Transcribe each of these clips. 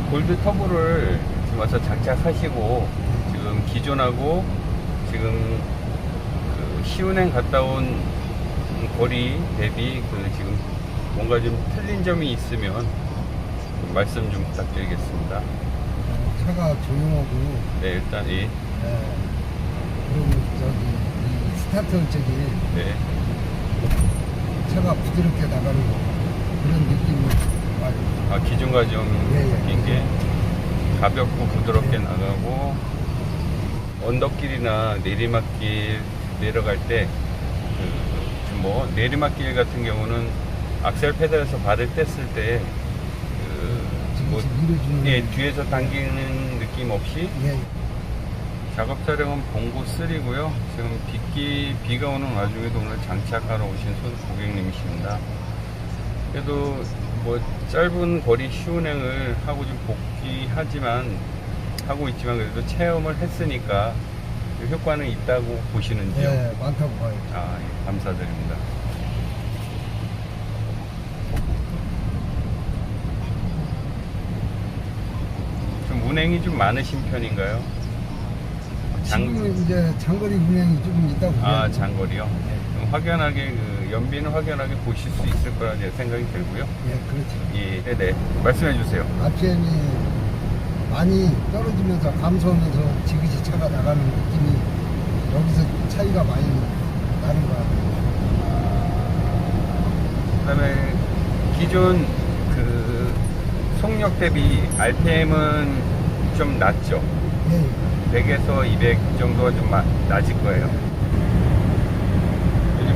골드 터보를 지금 와서 장착하시고 지금 기존하고 지금 그 시운행 갔다 온 거리 대비 그 지금 뭔가 좀 틀린 점이 있으면 좀 말씀 좀 부탁드리겠습니다. 어, 차가 조용하고 네, 일단 이 예. 그리고 저기 이 스타트 저기 네, 차가 부드럽게 나가는 거 그런 느낌 이 많이 아, 좀 예, 예. 바뀐 게 가볍고 부드럽게 나가고 언덕길이나 내리막길 내려갈 때 그, 뭐 내리막길 같은 경우는 악셀 페달에서 발을 뗐을 때 그, 뭐, 예, 뒤에서 당기는 느낌 없이 예. 작업 차량은 봉고 3고요. 지금 빗기 비가 오는 와중에도 오늘 장착하러 오신 손 고객님이십니다. 그래도 뭐 짧은 거리 시운행을 하고 좀 복귀하지만 하고 있지만 그래도 체험을 했으니까 효과는 있다고 보시는지요? 예, 많다고 봐요. 아, 예, 감사드립니다. 좀 운행이 좀 많으신 편인가요? 장- 지금 이제 장거리 운행이 조금 있다고 아, 봐요. 장거리요? 그럼 확연하게, 그, 연비는 확연하게 보실 수 있을 거라 제 생각이 들고요. 예, 그렇죠. 예, 네네. 말씀해 주세요. RPM이 많이 떨어지면서 감소하면서 지그시 차가 나가는 느낌이 여기서 차이가 많이 나는 것 같아요. 그 다음에 기존 그 속력 대비 RPM은 좀 낮죠? 예, 100에서 200 정도가 좀 마- 낮을 거예요.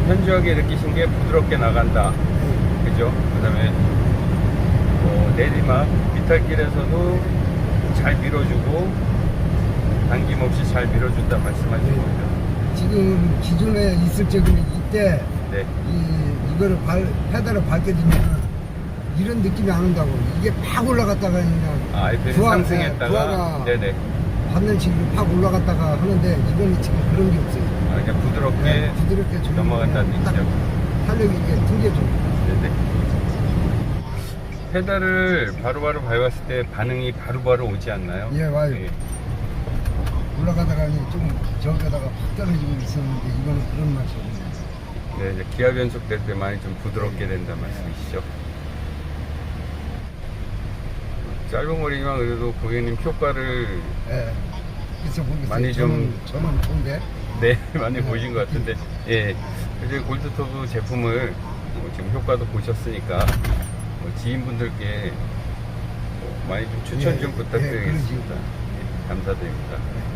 현저하게 느끼신 게 부드럽게 나간다. 예. 그죠? 그 다음에 뭐 내리막, 비탈길에서도 잘 밀어주고 당김없이 잘 밀어준다 말씀하신 네. 거죠. 지금 기존에 있을 적은 이때 네. 이, 이거를 발, 페달을 밟게 되면 이런 느낌이 안 온다고. 이게 팍 올라갔다가 그냥 아, 부하- 상승했다가 예, 부하가 네네. 받는 식으로 팍 올라갔다가 하는데 이거는 지금 그런 게 없어요. 아, 그냥 부드럽게 네, 부드럽게 넘어간다는 얘기죠. 탄력 있게 튕겨줘. 네네. 페달을 바로바로 밟았을 때 반응이 바로바로 오지 않나요? 예, 와요. 예. 올라가다가 좀 저기다가 팍 떨어지고 있었는데 이거는 그런 맛이 없네요. 네, 이제 기압 연속될 때 많이 좀 부드럽게 된다 말씀이시죠? 짧은 거리지만 그래도 고객님 효과를 예. 그래서. 많이 좀- 저는, 저는 좋은데. 네, 많이 보신 것 같은데, 예. 이제 골드토브 제품을 뭐 지금 효과도 보셨으니까, 뭐 지인분들께 뭐 많이 좀 추천 예, 좀 예, 부탁드리겠습니다. 예, 감사드립니다. 예.